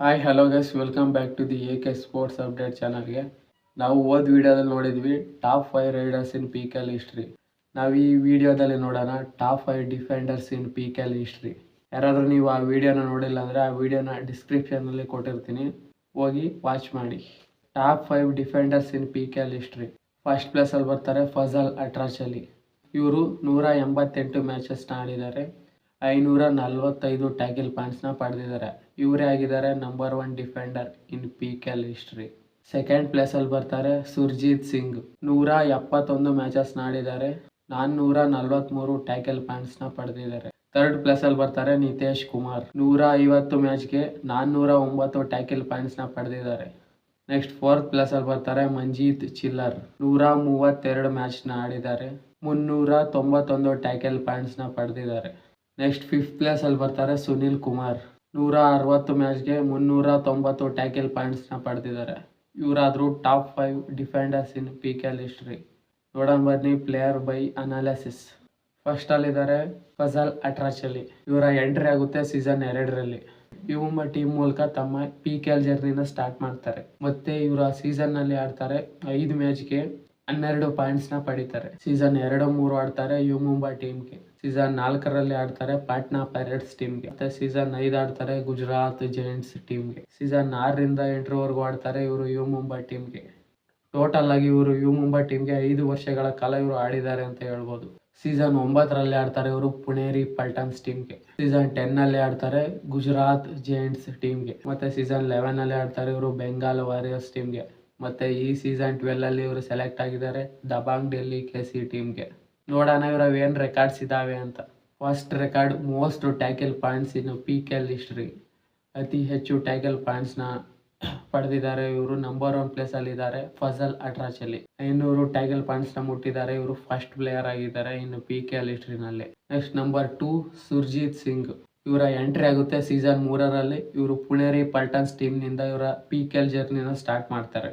Hi hello guys welcome back to the A K sports update ಚಾನಲ್ಗೆ ನಾವು ಓದ್ ವಿಡಿಯೋದಲ್ಲಿ ನೋಡಿದ್ವಿ top five raiders in P K L history ನಾವು ಈ ವಿಡಿಯೋದಲ್ಲಿ ನೋಡೋಣ top five defenders in P K L history ಯಾರಾದರೂ ನೀವು ಆ ವಿಡಿಯೋನ ನೋಡಿಲ್ಲ ಅಂದರೆ ಆ ವಿಡಿಯೋನ ಡಿಸ್ಕ್ರಿಪ್ಷನಲ್ಲಿ ಕೊಟ್ಟಿರ್ತೀನಿ. ಹೋಗಿ ವಾಚ್ ಮಾಡಿ. Top five defenders in P K L history first ಪ್ಲೇಸಲ್ಲಿ ಬರ್ತಾರೆ ಫಜಲ್ ಅಟ್ರಾಚಲಿ ಇವರು ನೂರ ಎಂಬತ್ತೆಂಟು ಮ್ಯಾಚಸ್ನ ಆಡಿದ್ದಾರೆ. ಐನೂರ ನಲವತ್ತೈದು ಟ್ಯಾಕಲ್ ಪಾಯಿಂಟ್ಸ್ನ ಪಡೆದಿದ್ದಾರೆ. ಇವರೇ ಆಗಿದ್ದಾರೆ number one defender in P K L history second ಪ್ಲೇಸಲ್ಲಿ ಬರ್ತಾರೆ ಸುರ್ಜಿತ್ ಸಿಂಗ್ ನೂರ ಎಪ್ಪತ್ತೊಂದು ಮ್ಯಾಚಸ್ನ ಆಡಿದ್ದಾರೆ ನಾನ್ನೂರ ನಲವತ್ತ್ಮೂರು ಟ್ಯಾಕಲ್ ಪಾಯಿಂಟ್ಸ್ನ ಪಡೆದಿದ್ದಾರೆ. ಥರ್ಡ್ ಪ್ಲೇಸಲ್ಲಿ ಬರ್ತಾರೆ ನಿತೇಶ್ ಕುಮಾರ್ ನೂರ ಐವತ್ತು ಮ್ಯಾಚ್ಗೆ ನಾನ್ನೂರ ಒಂಬತ್ತು ಟ್ಯಾಕಲ್ ಪಾಯಿಂಟ್ಸ್ನ ಪಡೆದಿದ್ದಾರೆ. ನೆಕ್ಸ್ಟ್ ಫೋರ್ತ್ ಪ್ಲೇಸಲ್ಲಿ ಬರ್ತಾರೆ ಮಂಜೀತ್ ಚಿಲ್ಲರ್ ನೂರ ಮೂವತ್ತೆರಡು ಮ್ಯಾಚ್ನ ಆಡಿದ್ದಾರೆ ಮುನ್ನೂರ ತೊಂಬತ್ತೊಂದು ಟ್ಯಾಕಲ್ ಪಾಯಿಂಟ್ಸ್ನ ಪಡೆದಿದ್ದಾರೆ. ನೆಕ್ಸ್ಟ್ ಫಿಫ್ತ್ ಪ್ಲೇಸಲ್ಲಿ ಬರ್ತಾರೆ ಸುನಿಲ್ ಕುಮಾರ್ ನೂರ ಅರವತ್ತು ಮ್ಯಾಚ್ಗೆ ಮುನ್ನೂರ ತೊಂಬತ್ತು ಟ್ಯಾಕಲ್ ಪಾಯಿಂಟ್ಸ್ನ ಪಡೆದಿದ್ದಾರೆ. ಇವರಾದರೂ top five defenders in P K L history ನೋಡೋಣ ಬನ್ನಿ ಪ್ಲೇಯರ್ ಬೈ ಅನಾಲಿಸಿಸ್ ಫಸ್ಟಲ್ಲಿದ್ದಾರೆ ಫಜಲ್ ಅಟ್ರಾಚಲಿ. ಇವರ ಎಂಟ್ರಿ ಆಗುತ್ತೆ ಸೀಸನ್ ಎರಡರಲ್ಲಿ. ಇವ ಟೀಮ್ ಮೂಲಕ ತಮ್ಮ ಪಿ ಕೆ ಎಲ್ ಜರ್ನಿನ ಸ್ಟಾರ್ಟ್ ಮಾಡ್ತಾರೆ. ಮತ್ತೆ ಇವರ ಸೀಸನ್ನಲ್ಲಿ ಆಡ್ತಾರೆ ಐದು ಮ್ಯಾಚ್ಗೆ ಹನ್ನೆರಡು ಪಾಯಿಂಟ್ಸ್ನ ಪಡಿತಾರೆ. ಸೀಸನ್ ಎರಡು ಮೂರು ಆಡ್ತಾರೆ ಯು ಮುಂಬೈ ಟೀಮ್ಗೆ ಸೀಸನ್ ನಾಲ್ಕರಲ್ಲಿ ಆಡ್ತಾರೆ ಪಾಟ್ನಾ ಪೈರೇಟ್ಸ್ ಟೀಮ್ಗೆ ಮತ್ತೆ ಸೀಸನ್ ಐದು ಆಡ್ತಾರೆ ಗುಜರಾತ್ ಜೈಂಟ್ಸ್ ಟೀಮ್ಗೆ ಸೀಸನ್ ಆರರಿಂದ ಎಂಟರವರೆಗೂ ಆಡ್ತಾರೆ ಇವರು ಯು ಮುಂಬೈ ಟೀಮ್ಗೆ ಟೋಟಲ್ ಆಗಿ ಇವರು ಯು ಮುಂಬೈ ಟೀಮ್ಗೆ ಐದು ವರ್ಷಗಳ ಕಾಲ ಇವರು ಆಡಿದ್ದಾರೆ ಅಂತ ಹೇಳ್ಬೋದು. ಸೀಸನ್ ಒಂಬತ್ತರಲ್ಲಿ ಆಡ್ತಾರೆ ಇವರು ಪುಣೇರಿ ಪಲ್ಟನ್ಸ್ ಟೀಮ್ಗೆ ಸೀಸನ್ ಟೆನ್ ಅಲ್ಲಿ ಆಡ್ತಾರೆ ಗುಜರಾತ್ ಜೈಂಟ್ಸ್ ಟೀಮ್ಗೆ ಮತ್ತೆ ಸೀಸನ್ ಲೆವೆನ್ ಅಲ್ಲಿ ಆಡ್ತಾರೆ ಇವರು ಬೆಂಗಾಲ್ ವಾರಿಯರ್ಸ್ ಟೀಮ್ಗೆ ಮತ್ತೆ ಈ ಸೀಸನ್ ಟ್ವೆಲ್ ಅಲ್ಲಿ ಇವರು ಸೆಲೆಕ್ಟ್ ಆಗಿದ್ದಾರೆ ದಬಾಂಗ್ ಡೆಲ್ಲಿ ಕೆ ಸಿ ಟೀಮ್ಗೆ ನೋಡೋಣ ಇವ್ರ ಏನು ರೆಕಾರ್ಡ್ಸ್ ಇದಾವೆ ಅಂತ. First record most tackle points in P K L history ಅತಿ ಹೆಚ್ಚು ಟ್ಯಾಕಲ್ ಪಾಯಿಂಟ್ಸ್ನ ಪಡೆದಿದ್ದಾರೆ ಇವರು. ನಂಬರ್ ಒನ್ ಪ್ಲೇಸ್ ಅಲ್ಲಿ ಇದ್ದಾರೆ ಫಜಲ್ ಅಟ್ರಾಚಲ್ಲಿ ಟ್ಯಾಕಲ್ ಪಾಯಿಂಟ್ಸ್ನ ಮುಟ್ಟಿದ್ದಾರೆ ಇವರು. ಫಸ್ಟ್ ಪ್ಲೇಯರ್ ಆಗಿದ್ದಾರೆ ಇನ್ನು P K L ಹಿಸ್ಟ್ರಿನಲ್ಲಿ next number two Surjit Singh ಇವರ ಎಂಟ್ರಿ ಆಗುತ್ತೆ ಸೀಸನ್ ಮೂರರಲ್ಲಿ. ಇವರು ಪುಣೇರಿ ಪಲ್ಟನ್ಸ್ ಟೀಮ್ನಿಂದ ಇವರ ಪಿ ಕೆ ಎಲ್ ಜರ್ನಿನ ಸ್ಟಾರ್ಟ್ ಮಾಡ್ತಾರೆ.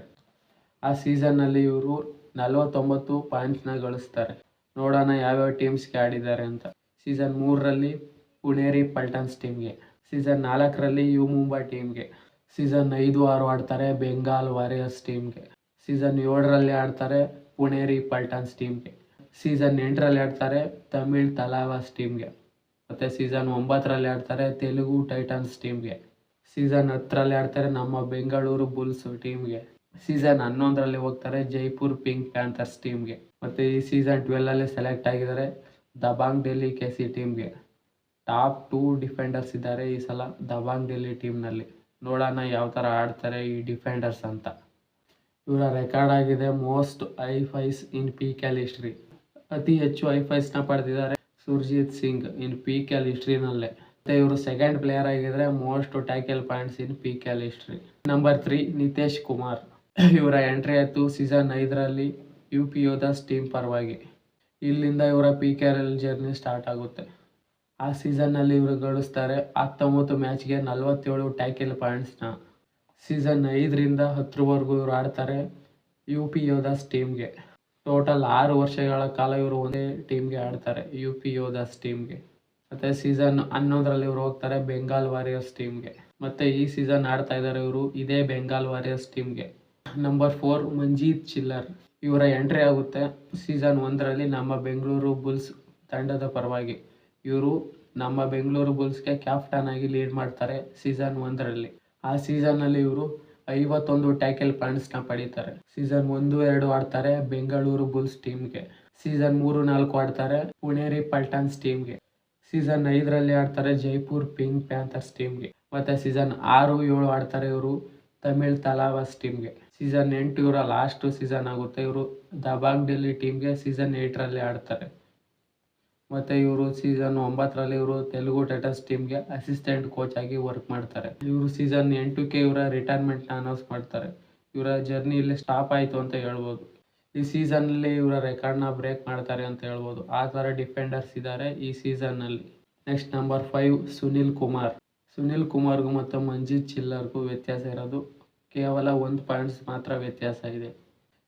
ಆ ಸೀಸನ್ನಲ್ಲಿ ಇವರು ನಲವತ್ತೊಂಬತ್ತು ಪಾಯಿಂಟ್ಸ್ನ ಗಳಿಸ್ತಾರೆ. ನೋಡೋಣ ಯಾವ್ಯಾವ ಟೀಮ್ಸ್ಗೆ ಆಡಿದ್ದಾರೆ ಅಂತ. ಸೀಸನ್ ಮೂರರಲ್ಲಿ ಪುಣೇರಿ ಪಲ್ಟನ್ಸ್ ಟೀಮ್ಗೆ ಸೀಸನ್ ನಾಲ್ಕರಲ್ಲಿ ಯು ಮುಂಬೈ ಟೀಮ್ಗೆ ಸೀಸನ್ ಐದು ಆರು ಆಡ್ತಾರೆ ಬೆಂಗಾಲ್ ವಾರಿಯರ್ಸ್ ಟೀಮ್ಗೆ ಸೀಸನ್ ಏಳರಲ್ಲಿ ಆಡ್ತಾರೆ ಪುಣೇರಿ ಪಲ್ಟನ್ಸ್ ಟೀಮ್ಗೆ ಸೀಸನ್ ಎಂಟರಲ್ಲಿ ಆಡ್ತಾರೆ ತಮಿಳ್ ತಲಾವಾಸ್ ಟೀಮ್ಗೆ ಮತ್ತು ಸೀಸನ್ ಒಂಬತ್ತರಲ್ಲಿ ಆಡ್ತಾರೆ ತೆಲುಗು ಟೈಟನ್ಸ್ ಟೀಮ್ಗೆ ಸೀಸನ್ ಹತ್ತರಲ್ಲಿ ಆಡ್ತಾರೆ ನಮ್ಮ ಬೆಂಗಳೂರು ಬುಲ್ಸ್ ಟೀಮ್ಗೆ ಸೀಸನ್ ಹನ್ನೊಂದರಲ್ಲಿ ಹೋಗ್ತಾರೆ ಜೈಪುರ್ ಪಿಂಕ್ ಪ್ಯಾಂಥರ್ಸ್ ಟೀಮ್ಗೆ ಮತ್ತು ಈ ಸೀಸನ್ ಟ್ವೆಲ್ಲಲ್ಲಿ ಸೆಲೆಕ್ಟ್ ಆಗಿದ್ದಾರೆ. ದಬಾಂಗ್ ಡೆಲ್ಲಿ ಕೆ ಸಿ ಟೀಮ್ಗೆ ಟಾಪ್ ಟೂ ಡಿಫೆಂಡರ್ಸ್ ಇದ್ದಾರೆ ಈ ಸಲ ದಬಾಂಗ್ ಡೆಲ್ಲಿ ಟೀಮ್ನಲ್ಲಿ ನೋಡೋಣ ಯಾವ ಥರ ಆಡ್ತಾರೆ ಈ ಡಿಫೆಂಡರ್ಸ್ ಅಂತ. ಇವರ ರೆಕಾರ್ಡ್ ಆಗಿದೆ most high fives in P K L history ಅತಿ ಹೆಚ್ಚು ಐ ಫೈಸ್ನ ಪಡೆದಿದ್ದಾರೆ Surjit Singh in P K L ಹಿಸ್ಟ್ರಿನಲ್ಲೇ ಮತ್ತೆ ಇವರು ಸೆಕೆಂಡ್ ಪ್ಲೇಯರ್ ಆಗಿದ್ರೆ most tackle points in P K L history number three Nitesh Kumar ಇವರ ಎಂಟ್ರಿ ಆಯಿತು ಸೀಸನ್ ಐದರಲ್ಲಿ. ಯು ಪಿ ಯೋಧಾಸ್ ಟೀಮ್ ಪರವಾಗಿ. ಇಲ್ಲಿಂದ ಇವರ P K R L journey start ಆಗುತ್ತೆ. ಆ ಸೀಸನ್ನಲ್ಲಿ ಇವರು ಗಳಿಸ್ತಾರೆ ಹತ್ತೊಂಬತ್ತು ಮ್ಯಾಚ್ಗೆ ನಲವತ್ತೇಳು ಟ್ಯಾಕಲ್ ಪಾಯಿಂಟ್ಸ್ನ. ಸೀಸನ್ ಐದರಿಂದ ಹತ್ತರವರೆಗೂ ಇವರು ಆಡ್ತಾರೆ ಯು ಪಿ ಯೋಧಾಸ್ ಟೀಮ್ಗೆ ಟೋಟಲ್ ಆರು ವರ್ಷಗಳ ಕಾಲ ಇವರು ಒಂದೇ ಟೀಮ್ಗೆ ಆಡ್ತಾರೆ ಯು ಪಿ ಯೋಧಾಸ್ ಟೀಮ್ಗೆ ಮತ್ತು ಸೀಸನ್ ಹನ್ನೊಂದರಲ್ಲಿ ಇವರು ಹೋಗ್ತಾರೆ ಬೆಂಗಾಲ್ ವಾರಿಯರ್ಸ್ ಟೀಮ್ಗೆ. ಮತ್ತು ಈ ಸೀಸನ್ ಆಡ್ತಾ ಇದ್ದಾರೆ ಇವರು ಇದೇ ಬೆಂಗಾಲ್ ವಾರಿಯರ್ಸ್ ಟೀಮ್ಗೆ. Number four Manjeet Chillar. ಇವರ ಎಂಟ್ರಿ ಆಗುತ್ತೆ ಸೀಸನ್ ಒಂದರಲ್ಲಿ ನಮ್ಮ ಬೆಂಗಳೂರು ಬುಲ್ಸ್ ತಂಡದ ಪರವಾಗಿ. ಇವರು ನಮ್ಮ ಬೆಂಗಳೂರು ಬುಲ್ಸ್ಗೆ ಕ್ಯಾಪ್ಟನ್ ಆಗಿ ಲೀಡ್ ಮಾಡ್ತಾರೆ ಸೀಸನ್ ಒಂದರಲ್ಲಿ. ಆ ಸೀಸನ್ನಲ್ಲಿ ಇವರು ಐವತ್ತೊಂದು ಟ್ಯಾಕಲ್ ಪಾಯಿಂಟ್ಸ್ನ ಪಡೀತಾರೆ. ಸೀಸನ್ ಒಂದು, ಎರಡು ಆಡ್ತಾರೆ ಬೆಂಗಳೂರು ಬುಲ್ಸ್ ಟೀಮ್ಗೆ. ಸೀಸನ್ ಮೂರು, ನಾಲ್ಕು ಆಡ್ತಾರೆ ಪುಣೇರಿ ಪಲ್ಟನ್ಸ್ ಟೀಮ್ಗೆ. ಸೀಸನ್ ಐದರಲ್ಲಿ ಆಡ್ತಾರೆ ಜೈಪುರ್ ಪಿಂಕ್ ಪ್ಯಾಂಥರ್ಸ್ ಟೀಮ್ಗೆ. ಮತ್ತೆ ಸೀಸನ್ ಆರು, ಏಳು ಆಡ್ತಾರೆ ಇವರು ತಮಿಳ್ ತಲಾವಾಸ್ ಟೀಮ್ಗೆ. ಸೀಸನ್ ಎಂಟು ಇವರ ಲಾಸ್ಟ್ ಸೀಸನ್ ಆಗುತ್ತೆ. ಇವರು ದಬಾಂಗ್ ಡೆಲ್ಲಿ ಟೀಮ್ಗೆ ಸೀಸನ್ ಏಯ್ಟ್ರಲ್ಲಿ ಆಡ್ತಾರೆ. ಮತ್ತು ಇವರು ಸೀಸನ್ ಒಂಬತ್ತರಲ್ಲಿ ಇವರು ತೆಲುಗು ಟೈಟನ್ಸ್ ಟೀಮ್ಗೆ ಅಸಿಸ್ಟೆಂಟ್ ಕೋಚ್ ಆಗಿ ವರ್ಕ್ ಮಾಡ್ತಾರೆ. ಇವರು ಸೀಸನ್ ಎಂಟಕ್ಕೆ ಇವರ ರಿಟೈರ್ಮೆಂಟ್ನ ಅನೌನ್ಸ್ ಮಾಡ್ತಾರೆ. ಇವರ ಜರ್ನಿ ಇಲ್ಲಿ ಸ್ಟಾಪ್ ಆಯಿತು ಅಂತ ಹೇಳ್ಬೋದು. ಈ ಸೀಸನ್ನಲ್ಲಿ ಇವರ ರೆಕಾರ್ಡ್ನ ಬ್ರೇಕ್ ಮಾಡ್ತಾರೆ ಅಂತ ಹೇಳ್ಬೋದು. ಆ ಥರ ಡಿಫೆಂಡರ್ಸ್ ಇದ್ದಾರೆ ಈ ಸೀಸನ್ನಲ್ಲಿ next number five Sunil Kumar Sunil ಕುಮಾರ್ಗೂ ಮತ್ತು ಮಂಜೀತ್ ಚಿಲ್ಲರ್ಗೂ ವ್ಯತ್ಯಾಸ ಇರೋದು ಕೇವಲ ಒಂದು ಪಾಯಿಂಟ್ಸ್ ಮಾತ್ರ ವ್ಯತ್ಯಾಸ ಇದೆ.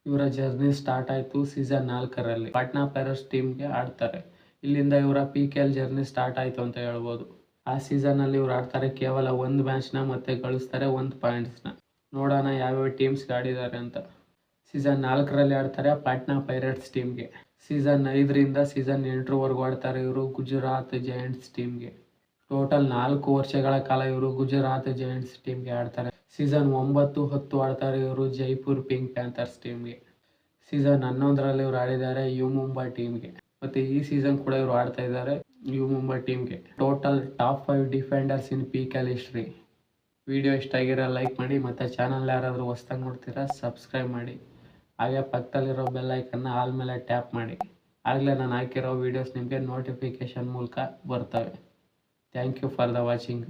ಇವರ ಜರ್ನಿ ಸ್ಟಾರ್ಟ್ ಆಯಿತು ಸೀಸನ್ ನಾಲ್ಕರಲ್ಲಿ. ಪಾಟ್ನಾ ಪ್ಯಾರಸ್ ಟೀಮ್ಗೆ ಆಡ್ತಾರೆ. ಇಲ್ಲಿಂದ ಇವರ P K L journey start ಆಯಿತು ಅಂತ ಹೇಳ್ಬೋದು. ಆ ಸೀಸನಲ್ಲಿ ಇವ್ರು ಆಡ್ತಾರೆ ಕೇವಲ ಒಂದು ಮ್ಯಾಚ್ನ ಮತ್ತೆ ಗಳಿಸ್ತಾರೆ ಒಂದು ಪಾಯಿಂಟ್ಸ್ನ ನೋಡೋಣ ಯಾವ್ಯಾವ ಟೀಮ್ಸ್ಗೆ ಆಡಿದ್ದಾರೆ ಅಂತ. ಸೀಸನ್ ನಾಲ್ಕರಲ್ಲಿ ಆಡ್ತಾರೆ ಪಾಟ್ನಾ ಪೈರೇಟ್ಸ್ ಟೀಮ್ಗೆ ಸೀಸನ್ ಐದರಿಂದ ಸೀಸನ್ ಎಂಟರವರೆಗೂ ಆಡ್ತಾರೆ ಇವರು ಗುಜರಾತ್ ಜಯಂಟ್ಸ್ ಟೀಮ್ಗೆ ಟೋಟಲ್ ನಾಲ್ಕು ವರ್ಷಗಳ ಕಾಲ ಇವರು ಗುಜರಾತ್ ಜಯಂಟ್ಸ್ ಟೀಮ್ಗೆ ಆಡ್ತಾರೆ. ಸೀಸನ್ ಒಂಬತ್ತು ಹತ್ತು ಆಡ್ತಾರೆ ಇವರು ಜೈಪುರ್ ಪಿಂಕ್ ಪ್ಯಾಂಥರ್ಸ್ ಟೀಮ್ಗೆ. ಸೀಸನ್ ಹನ್ನೊಂದರಲ್ಲಿ ಇವರು ಆಡಿದ್ದಾರೆ ಯು ಮುಂಬೈ ಟೀಮ್ಗೆ. ಮತ್ತೆ ಈ ಸೀಸನ್ ಕೂಡ ಇವರು ಆಡ್ತಾ ಇದ್ದಾರೆ ಯು ಮುಂಬೈ ಟೀಮ್ಗೆ. Total top five defenders in P K L history video ಇಷ್ಟ ಆಗಿರೋ ಲೈಕ್ ಮಾಡಿ ಮತ್ತು ಚಾನಲ್ ಯಾರಾದರೂ ಹೊಸ್ದಾಗಿ ನೋಡ್ತೀರಾ ಸಬ್ಸ್ಕ್ರೈಬ್ ಮಾಡಿ. ಹಾಗೆ ಪಕ್ಕದಲ್ಲಿರೋ ಬೆಲ್ ಐಕನ್ನ ಆಲ್ ಮೇಲೆ ಟ್ಯಾಪ್ ಮಾಡಿ. ಆಗಲೇ ನಾನು ಹಾಕಿರೋ ವೀಡಿಯೋಸ್ ನಿಮಗೆ ನೋಟಿಫಿಕೇಷನ್ ಮೂಲಕ ಬರ್ತವೆ. Thank you for the watching.